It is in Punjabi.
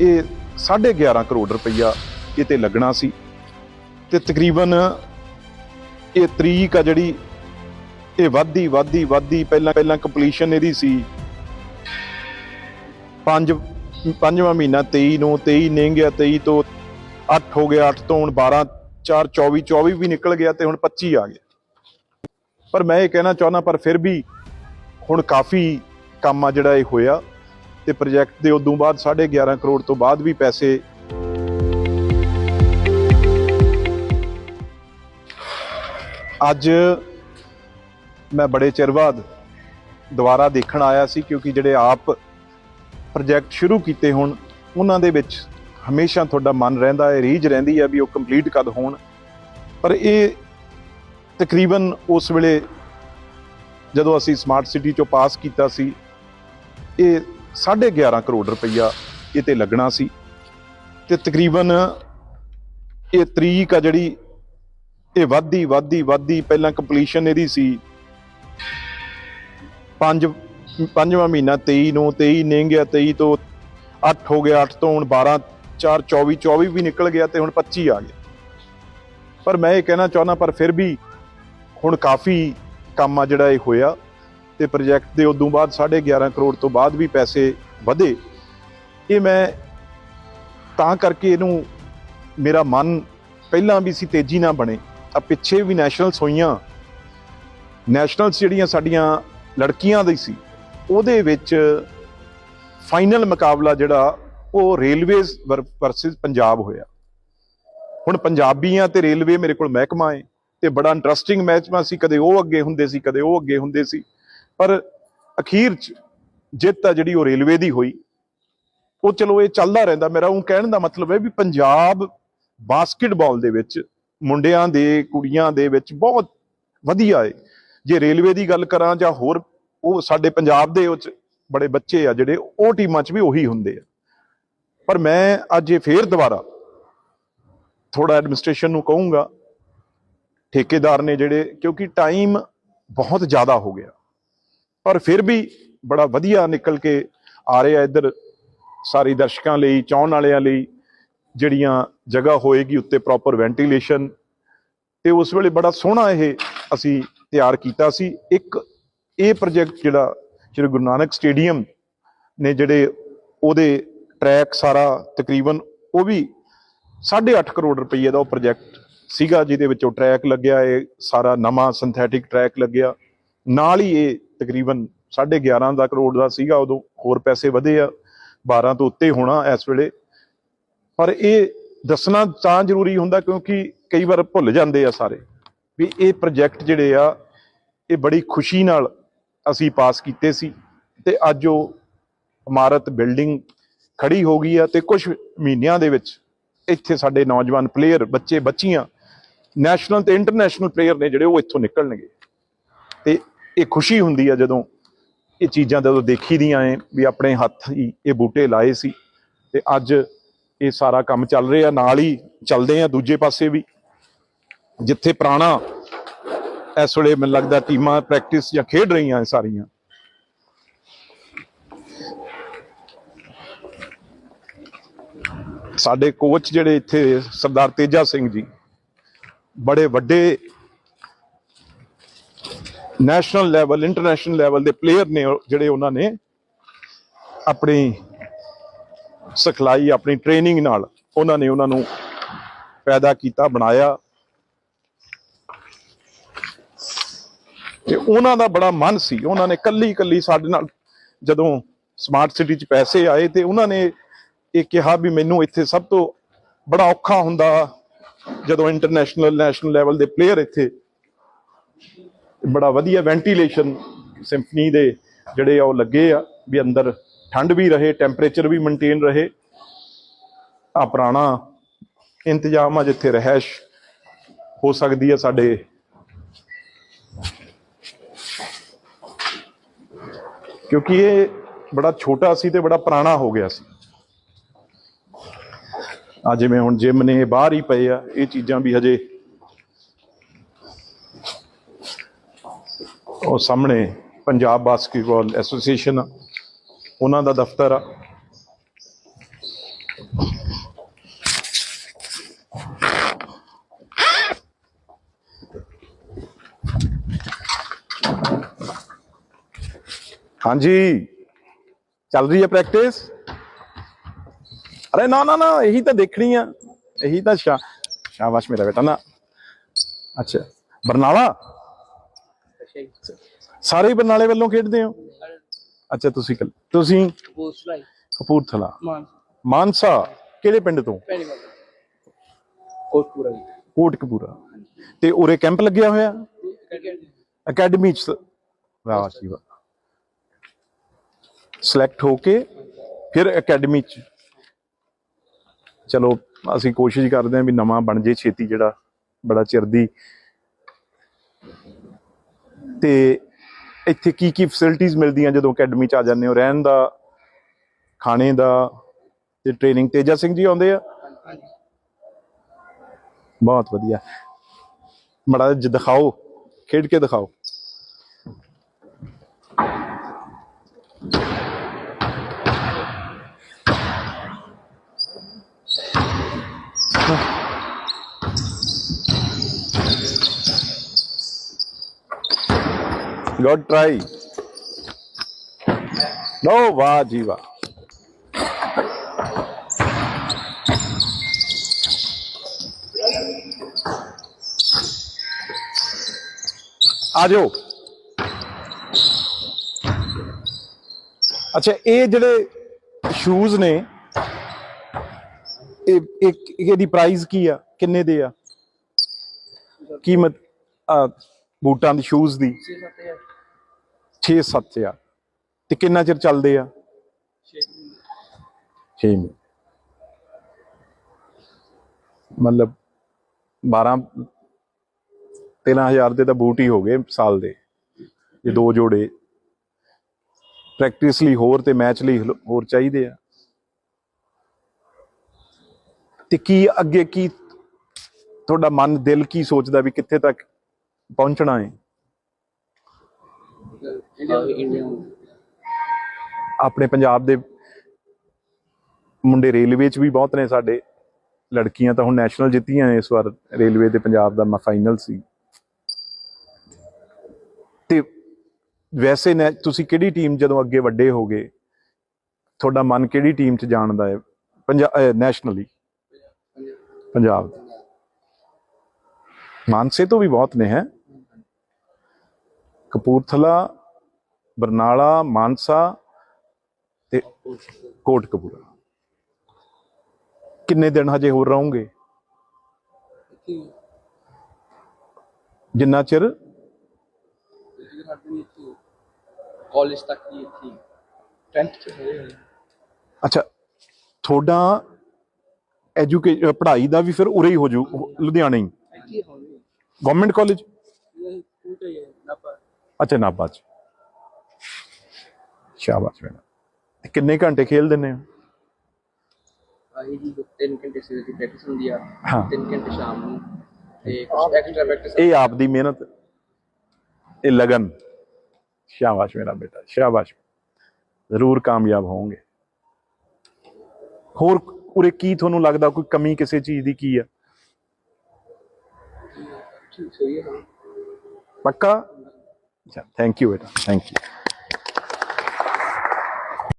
ਇਹ 11.5 ਕਰੋੜ ਰੁਪਈਆ ਇਹ ਤੇ ਲੱਗਣਾ ਸੀ ਤੇ ਤਕਰੀਬਨ ਇਹ ਤਰੀਕ ਆ ਜਿਹੜੀ ਇਹ ਵੱਧਦੀ ਵੱਧਦੀ ਵੱਧਦੀ, ਪਹਿਲਾਂ ਪਹਿਲਾਂ ਕੰਪਲੀਸ਼ਨ ਇਹਦੀ ਸੀ ਪੰਜ, ਪੰਜਵਾਂ ਮਹੀਨਾ 23 ਨੂੰ 23 ਨਹੀਂ ਗਿਆ 23 ਤੋਂ 8 ਹੋ ਗਿਆ 8 ਤੋਂ ਹੁਣ 12 4 24 24 ਵੀ ਨਿਕਲ ਗਿਆ ਤੇ ਹੁਣ 25 ਆ ਗਿਆ। ਪਰ ਮੈਂ ਇਹ ਕਹਿਣਾ ਚਾਹੁੰਦਾ, ਪਰ ਫਿਰ ਵੀ ਹੁਣ ਕਾਫੀ ਕੰਮ ਆ ਜਿਹੜਾ ਇਹ ਹੋਇਆ। ਤੇ ਪ੍ਰੋਜੈਕਟ ਦੇ ਉਦੋਂ ਬਾਅਦ 11.5 ਕਰੋੜ ਤੋਂ ਬਾਅਦ ਵੀ ਪੈਸੇ ਅੱਜ ਮੈਂ ਬੜੇ ਚਿਰ ਬਾਅਦ ਦੁਬਾਰਾ ਦੇਖਣ ਆਇਆ ਸੀ, ਕਿਉਂਕਿ ਜਿਹੜੇ ਆਪ ਪ੍ਰੋਜੈਕਟ ਸ਼ੁਰੂ ਕੀਤੇ ਹੁਣ, ਉਹਨਾਂ ਦੇ ਵਿੱਚ ਹਮੇਸ਼ਾ ਤੁਹਾਡਾ ਮਨ ਰਹਿੰਦਾ ਹੈ, ਰੀਝ ਰਹਿੰਦੀ ਹੈ ਵੀ ਉਹ ਕੰਪਲੀਟ ਕਦ ਹੋਣ। ਪਰ ਇਹ ਤਕਰੀਬਨ ਉਸ ਵੇਲੇ ਜਦੋਂ ਅਸੀਂ ਸਮਾਰਟ ਸਿਟੀ ਚੋਂ ਪਾਸ ਕੀਤਾ ਸੀ, ਇਹ 11.5 ਕਰੋੜ ਰੁਪਈਆ ਇਹ ਤੇ ਲੱਗਣਾ ਸੀ ਤੇ ਤਕਰੀਬਨ ਇਹ ਤਰੀਕ ਆ ਜਿਹੜੀ, ਇਹ ਵੱਧਦੀ ਵੱਧਦੀ ਵੱਧਦੀ, ਪਹਿਲਾਂ ਕੰਪਲੀਸ਼ਨ ਇਹਦੀ ਸੀ ਪੰਜ, ਪੰਜਵਾਂ ਮਹੀਨਾ 23 ਨੂੰ 23 ਨਹੀਂ ਗਿਆ 23 ਤੋਂ 8 ਹੋ ਗਿਆ 8 ਤੋਂ ਹੁਣ 12 4 24 24 ਵੀ ਨਿਕਲ ਗਿਆ ਤੇ ਹੁਣ 25 ਆ ਗਿਆ ਪਰ ਮੈਂ ਇਹ ਕਹਿਣਾ ਚਾਹੁੰਦਾ, ਪਰ ਫਿਰ ਵੀ ਹੁਣ ਕਾਫੀ ਕੰਮ ਆ ਜਿਹੜਾ ਇਹ ਹੋਇਆ। ਤੇ ਪ੍ਰੋਜੈਕਟ ਦੇ ਉਦੋਂ ਬਾਅਦ 11.5 ਕਰੋੜ ਤੋਂ ਬਾਅਦ ਵੀ ਪੈਸੇ ਵਧੇ। ਇਹ ਮੈਂ ਤਾਂ ਕਰਕੇ ਇਹਨੂੰ ਮੇਰਾ ਮਨ ਪਹਿਲਾਂ ਵੀ ਸੀ ਤੇਜ਼ੀ ਨਾਲ ਬਣੇ। ਆ ਪਿੱਛੇ ਵੀ ਨੈਸ਼ਨਲਸ ਹੋਈਆਂ। ਨੈਸ਼ਨਲਸ ਜਿਹੜੀਆਂ ਸਾਡੀਆਂ ਲੜਕੀਆਂ ਦੀ ਸੀ, ਉਹਦੇ ਵਿੱਚ ਫਾਈਨਲ ਮੁਕਾਬਲਾ ਜਿਹੜਾ, ਉਹ ਰੇਲਵੇਜ਼ ਵਰਸਸ ਪੰਜਾਬ ਹੋਇਆ। ਹੁਣ ਪੰਜਾਬੀਆਂ ਤੇ ਰੇਲਵੇ ਮੇਰੇ ਕੋਲ ਮਹਿਕਮਾ ਹੈ ਤੇ ਬੜਾ ਇੰਟਰਸਟਿੰਗ ਮੈਚ ਸੀ। ਕਦੇ ਉਹ ਅੱਗੇ ਹੁੰਦੇ ਸੀ, ਕਦੇ ਉਹ ਅੱਗੇ ਹੁੰਦੇ ਸੀ। ਪਰ ਅਖੀਰ ਚ ਜਿੱਤ ਆ ਜਿਹੜੀ ਉਹ ਰੇਲਵੇ ਦੀ ਹੋਈ, ਉਹ ਚਲੋ ਇਹ ਚੱਲਦਾ ਰਹਿੰਦਾ। ਮੇਰਾ ਉਹ ਕਹਿਣ ਦਾ ਮਤਲਬ ਹੈ ਵੀ ਪੰਜਾਬ ਬਾਸਕਟਬਾਲ ਦੇ ਵਿੱਚ ਮੁੰਡਿਆਂ ਦੇ, ਕੁੜੀਆਂ ਦੇ ਵਿੱਚ ਬਹੁਤ ਵਧੀਆ ਹੈ ਜੇ ਰੇਲਵੇ ਦੀ ਗੱਲ ਕਰਾਂ ਜਾਂ ਹੋਰ ਉਹ ਸਾਡੇ ਪੰਜਾਬ ਦੇ ਵਿੱਚ ਬੜੇ ਬੱਚੇ ਆ ਜਿਹੜੇ, ਉਹ ਟੀਮਾਂ 'ਚ ਵੀ ਉਹੀ ਹੁੰਦੇ ਆ। ਪਰ ਮੈਂ ਅੱਜ ਇਹ ਫੇਰ ਦੁਬਾਰਾ ਥੋੜਾ ਐਡਮਿਨਿਸਟ੍ਰੇਸ਼ਨ ਨੂੰ ਕਹੂੰਗਾ, ਠੇਕੇਦਾਰ ਨੇ ਜਿਹੜੇ, ਕਿਉਂਕਿ ਟਾਈਮ ਬਹੁਤ ਜ਼ਿਆਦਾ ਹੋ ਗਿਆ। ਪਰ ਫਿਰ ਵੀ ਬੜਾ ਵਧੀਆ ਨਿਕਲ ਕੇ ਆ ਰਿਹਾ ਇੱਧਰ ਸਾਰੇ ਦਰਸ਼ਕਾਂ ਲਈ, ਚਾਹਣ ਵਾਲਿਆਂ ਲਈ, ਜਿਹੜੀਆਂ ਜਗ੍ਹਾ ਹੋਏਗੀ ਉੱਤੇ ਪ੍ਰੋਪਰ ਵੈਂਟੀਲੇਸ਼ਨ ਤੇ ਉਸ ਵੇਲੇ ਬੜਾ ਸੋਹਣਾ ਇਹ ਅਸੀਂ ਤਿਆਰ ਕੀਤਾ ਸੀ। ਇੱਕ ਇਹ ਪ੍ਰੋਜੈਕਟ ਜਿਹੜਾ ਸ਼੍ਰੀ ਗੁਰੂ ਨਾਨਕ ਸਟੇਡੀਅਮ ਨੇ ਜਿਹੜੇ ਉਹਦੇ ਟਰੈਕ ਸਾਰਾ ਤਕਰੀਬਨ ਉਹ ਵੀ 8.5 ਕਰੋੜ ਰੁਪਏ ਦਾ ਉਹ ਪ੍ਰੋਜੈਕਟ ਸੀਗਾ, ਜਿਹਦੇ ਵਿੱਚ ਉਹ ਟਰੈਕ ਲੱਗਿਆ, ਇਹ ਸਾਰਾ ਨਵਾਂ ਸਿੰਥੈਟਿਕ ਟਰੈਕ ਲੱਗਿਆ। ਨਾਲ ਹੀ ਇਹ ਤਕਰੀਬਨ 11.5 ਦਾ ਕਰੋੜ ਦਾ ਸੀਗਾ, ਉਦੋਂ ਹੋਰ ਪੈਸੇ ਵਧੇ ਆ 12 ਤੋਂ ਉੱਤੇ ਹੋਣਾ ਇਸ ਵੇਲੇ। ਪਰ ਇਹ ਦੱਸਣਾ ਤਾਂ ਜ਼ਰੂਰੀ ਹੁੰਦਾ ਕਿਉਂਕਿ ਕਈ ਵਾਰ ਭੁੱਲ ਜਾਂਦੇ ਆ ਸਾਰੇ ਵੀ ਇਹ ਪ੍ਰੋਜੈਕਟ ਜਿਹੜੇ ਆ, ਇਹ ਬੜੀ ਖੁਸ਼ੀ ਨਾਲ ਅਸੀਂ ਪਾਸ ਕੀਤੇ ਸੀ ਤੇ ਅੱਜ ਉਹ ਇਮਾਰਤ ਬਿਲਡਿੰਗ ਖੜੀ ਹੋ ਗਈ ਆ ਤੇ ਕੁਝ ਮਹੀਨਿਆਂ ਦੇ ਵਿੱਚ ਇੱਥੇ ਸਾਡੇ ਨੌਜਵਾਨ ਪਲੇਅਰ ਬੱਚੇ, ਬੱਚੀਆਂ ਨੈਸ਼ਨਲ ਤੇ ਇੰਟਰਨੈਸ਼ਨਲ ਪਲੇਅਰ ਨੇ ਜਿਹੜੇ ਉਹ ਇੱਥੋਂ ਨਿਕਲਣਗੇ। ਤੇ ਇਹ ਖੁਸ਼ੀ ਹੁੰਦੀ ਆ ਜਦੋਂ ਇਹ ਚੀਜ਼ਾਂ ਜਦੋਂ ਦੇਖੀ ਦੀਆਂ ਐ ਵੀ ਆਪਣੇ ਹੱਥ ਹੀ ਇਹ ਬੂਟੇ ਲਾਏ ਸੀ ਤੇ ਅੱਜ ਇਹ ਸਾਰਾ ਕੰਮ ਚੱਲ ਰਿਹਾ, ਨਾਲ ਹੀ ਚੱਲਦੇ ਆ ਦੂਜੇ ਪਾਸੇ ਵੀ। ਜਿੱਥੇ ਪੁਰਾਣਾ ਇਸ ਵੇਲੇ ਮੈਨੂੰ ਲੱਗਦਾ ਟੀਮਾਂ ਪ੍ਰੈਕਟਿਸ ਜਾਂ ਖੇਡ ਰਹੀਆਂ ਇਹ ਸਾਰੀਆਂ। ਸਾਡੇ ਕੋਚ ਜਿਹੜੇ ਇੱਥੇ ਸਰਦਾਰ ਤੇਜਾ ਸਿੰਘ ਜੀ, ਬੜੇ ਵੱਡੇ ਨੈਸ਼ਨਲ ਲੈਵਲ ਇੰਟਰਨੈਸ਼ਨਲ ਲੈਵਲ ਦੇ ਪਲੇਅਰ ਨੇ ਜਿਹੜੇ ਉਹਨਾਂ ਨੇ ਆਪਣੀ ਸਿਖਲਾਈ, ਆਪਣੀ ਟ੍ਰੇਨਿੰਗ ਨਾਲ ਉਹਨਾਂ ਨੇ ਉਹਨਾਂ ਨੂੰ ਪੈਦਾ ਕੀਤਾ, ਬਣਾਇਆ। ਤੇ ਉਹਨਾਂ ਦਾ ਬੜਾ ਮਨ ਸੀ। ਉਹਨਾਂ ਨੇ ਕੱਲੀ ਕੱਲੀ ਸਾਡੇ ਨਾਲ ਜਦੋਂ ਸਮਾਰਟ ਸਿਟੀ 'ਚ ਪੈਸੇ ਆਏ ਤੇ ਉਹਨਾਂ ਨੇ ਇਹ ਕਿਹਾ ਵੀ ਮੈਨੂੰ ਇੱਥੇ ਸਭ ਤੋਂ ਬੜਾ ਔਖਾ ਹੁੰਦਾ ਜਦੋਂ ਇੰਟਰਨੈਸ਼ਨਲ ਨੈਸ਼ਨਲ ਲੈਵਲ ਦੇ ਪਲੇਅਰ ਇੱਥੇ ਬੜਾ ਵਧੀਆ ਵੈਂਟੀਲੇਸ਼ਨ ਸਿੰਫਨੀ ਦੇ ਜਿਹੜੇ ਆ ਉਹ ਲੱਗੇ ਆ, ਵੀ ਅੰਦਰ ਠੰਡ ਵੀ ਰਹੇ, ਟੈਂਪਰੇਚਰ ਵੀ ਮੇਨਟੇਨ ਰਹੇ। ਆ ਪੁਰਾਣਾ ਇੰਤਜ਼ਾਮ ਆ ਜਿੱਥੇ ਰਹਿਸ਼ ਹੋ ਸਕਦੀ ਆ ਸਾਡੇ। ਕਿਉਂਕਿ ਇਹ ਬੜਾ ਛੋਟਾ ਸੀ ਤੇ ਬੜਾ ਪੁਰਾਣਾ ਹੋ ਗਿਆ ਸੀ। ਆ ਜਿਵੇਂ ਹੁਣ ਜਿਮ ਨੇ ਬਾਹਰ ਹੀ ਪਏ ਆ, ਇਹ ਚੀਜ਼ਾਂ ਵੀ ਹਜੇ ਉਹ ਸਾਹਮਣੇ ਪੰਜਾਬ ਬਾਸਕਟਬਾਲ ਐਸੋਸੀਏਸ਼ਨ ਆ ਉਹਨਾਂ ਦਾ ਦਫ਼ਤਰ ਆ। ਹਾਂਜੀ। ਚੱਲ ਰਹੀ ਹੈ ਪ੍ਰੈਕਟਿਸ ਅਰੇ ਨਾ ਨਾ ਨਾ, ਇਹੀ ਤਾਂ ਦੇਖਣੀ ਆ। ਇਹੀ ਤਾਂ ਸ਼ਾ, ਸ਼ਾਬਾਸ਼ ਮੇਰਾ ਬੇਟਾ, ਨਾ। ਅੱਛਾ। ਬਰਨਾਲਾ? ਅੱਛਾ ਜੀ। ਸਾਰੇ ਬਰਨਾਲੇ ਵੱਲੋਂ ਖੇਡਦੇ ਹੋ? ਅੱਛਾ ਤੁਸੀਂ ਕੱਲ- ਤੁਸੀਂ ਕਪੂਰਥਲਾ ਮਾਨ ਮਾਨਸਾ। ਕਿਹੜੇ ਪਿੰਡ ਤੋਂ? ਕੋਟਪੂਰਾ ਕੋਟਕਪੂਰਾ ਤੇ ਉਰੇ ਕੈਂਪ ਲੱਗਿਆ ਹੋਇਆ? ਅਕੈਡਮੀ ਚ। ਵਾਹ ਜੀ ਵਾਹ। ਸਿਲੈਕਟ ਹੋ ਕੇ ਫਿਰ ਅਕੈਡਮੀ ਚ। ਚਲੋ ਅਸੀਂ ਕੋਸ਼ਿਸ਼ ਕਰਦੇ ਹਾਂ ਵੀ ਨਵਾਂ ਬਣ ਜੇ ਛੇਤੀ ਜਿਹੜਾ ਬੜਾ ਚਿਰ ਦੀ ਤੇ ਇੱਥੇ ਕੀ ਕੀ ਫੈਸਿਲਿਟੀਆਂ ਮਿਲਦੀਆਂ ਜਦੋਂ ਅਕੈਡਮੀ ਚ ਆ ਜਾਂਦੇ ਹੋ? ਰਹਿਣ ਦਾ, ਖਾਣੇ ਦਾ ਤੇ ਟ੍ਰੇਨਿੰਗ ਤੇਜਾ ਸਿੰਘ ਜੀ ਆਉਂਦੇ ਆ? ਬਹੁਤ ਵਧੀਆ। ਮੜਾ ਜਿਹਾ ਦਿਖਾਓ, ਖੇਡ ਕੇ ਦਿਖਾਓ। ਗੁੱਡ ਟਰਾਈ ਲੋ ਵਾਹ ਜੀ ਵਾਹ ਆ ਜਾਓ ਅੱਛਾ ਇਹ ਜਿਹੜੇ ਸ਼ੂਜ਼ ਨੇ ਇਹ ਇੱਕ ਇਹਦੀ ਪ੍ਰਾਈਸ ਕੀ ਆ ਕਿੰਨੇ ਦੇ ਆ ਕੀਮਤ ਬੂਟਾਂ ਦੀ ਸ਼ੂਜ਼ ਦੀ 6 7 6-7 ਆ। ਤੇ ਕਿੰਨਾ ਚਿਰ ਚੱਲਦੇ ਆ? 6 ਮਹੀਨੇ। ਮਤਲਬ 12 13000 ਦੇ ਤਾਂ ਬੂਟ ਹੀ ਹੋ ਗਏ ਸਾਲ ਦੇ। ਇਹ ਦੋ ਜੋੜੇ। ਪ੍ਰੈਕਟਿਸ ਲਈ ਹੋਰ ਤੇ ਮੈਚ ਲਈ ਹੋਰ ਚਾਹੀਦੇ ਆ। ਤੇ ਕੀ ਅੱਗੇ ਕੀ ਤੁਹਾਡਾ ਮਨ, ਦਿਲ ਕੀ ਸੋਚਦਾ ਵੀ ਕਿੱਥੇ ਤੱਕ ਪਹੁੰਚਣਾ ਹੈ ਆਪਣੇ ਪੰਜਾਬ ਦੇ ਮੁੰਡੇ ਰੇਲਵੇ 'ਚ ਵੀ ਬਹੁਤ ਨੇ ਸਾਡੇ। ਲੜਕੀਆਂ ਤਾਂ ਹੁਣ ਨੈਸ਼ਨਲ ਜਿੱਤੀਆਂ ਇਸ ਵਾਰ ਰੇਲਵੇ ਦੇ ਪੰਜਾਬ ਦਾ ਫਾਈਨਲ ਸੀ। ਤੇ ਵੈਸੇ ਨੇ ਤੁਸੀਂ ਕਿਹੜੀ ਟੀਮ ਜਦੋਂ ਅੱਗੇ ਵੱਡੇ ਹੋਗੇ ਤੁਹਾਡਾ ਮਨ ਕਿਹੜੀ ਟੀਮ 'ਚ ਜਾਣ ਦਾ ਹੈ ਪੰਜਾਬ ਨੈਸ਼ਨਲੀ। ਪੰਜਾਬ। ਮਾਨਸੇ ਤੋਂ ਵੀ ਬਹੁਤ ਨੇ ਹੈ? ਕਪੂਰਥਲਾ ਬਰਨਾਲਾ ਮਾਨਸਾ ਤੇ ਕੋਟਕਪੂਰਾ ਕਿੰਨੇ ਦਿਨ ਹਜੇ ਹੋਰ ਰਹੋਗੇ? ਜਿੰਨਾ ਚਿਰ ਕਾਲਜ ਤੱਕ ਹੀ ਇੱਥੇ। 10th ਚ ਹੋਏ ਅੱਛਾ ਤੁਹਾਡਾ ਐਜੂਕੇਸ਼ਨ ਪੜ੍ਹਾਈ ਦਾ ਵੀ ਫਿਰ ਉਰੇ ਹੀ ਹੋ ਜੂ ਲੁਧਿਆਣੇ ਹੀ। ਗਵਰਨਮੈਂਟ ਕਾਲਜ ਇਹ ਹੈ ਨਾ ਪਰ ਅੱਛਾ ਨਾਭਾ ਚ। ਸ਼ਾਬਾਸ਼ ਬੇਟਾ ਤੇ ਕਿੰਨੇ ਘੰਟੇ ਖੇਲ ਦਿੰਦੇ ਹੋ? ਆਹੀ ਜੀ 3 ਘੰਟੇ ਸਵੇਰ ਦੀ ਪ੍ਰੈਕਟਿਸ ਹੁੰਦੀ ਆ। ਹਾਂ। 3 ਘੰਟੇ ਸ਼ਾਮ ਨੂੰ। ਤੇ ਕੁਝ ਐਕਸਟਰਾ ਪ੍ਰੈਕਟਿਸ ਇਹ ਆਪ ਦੀ ਮਿਹਨਤ ਇਹ ਲਗਨ। ਸ਼ਾਬਾਸ਼ ਮੇਰਾ ਬੇਟਾ ਸ਼ਾਬਾਸ਼। ਜ਼ਰੂਰ ਕਾਮਯਾਬ ਹੋਵੋਗੇ। ਹੋਰ ਉਰੇ ਕੀ ਤੁਹਾਨੂੰ ਲੱਗਦਾ ਕੋਈ ਕਮੀ ਕਿਸੇ ਚੀਜ਼ ਦੀ ਕੀ ਆ? ਠੀਕ ਸਹੀ ਹੈ ਪੱਕਾ? Thank you, Eta. Thank you.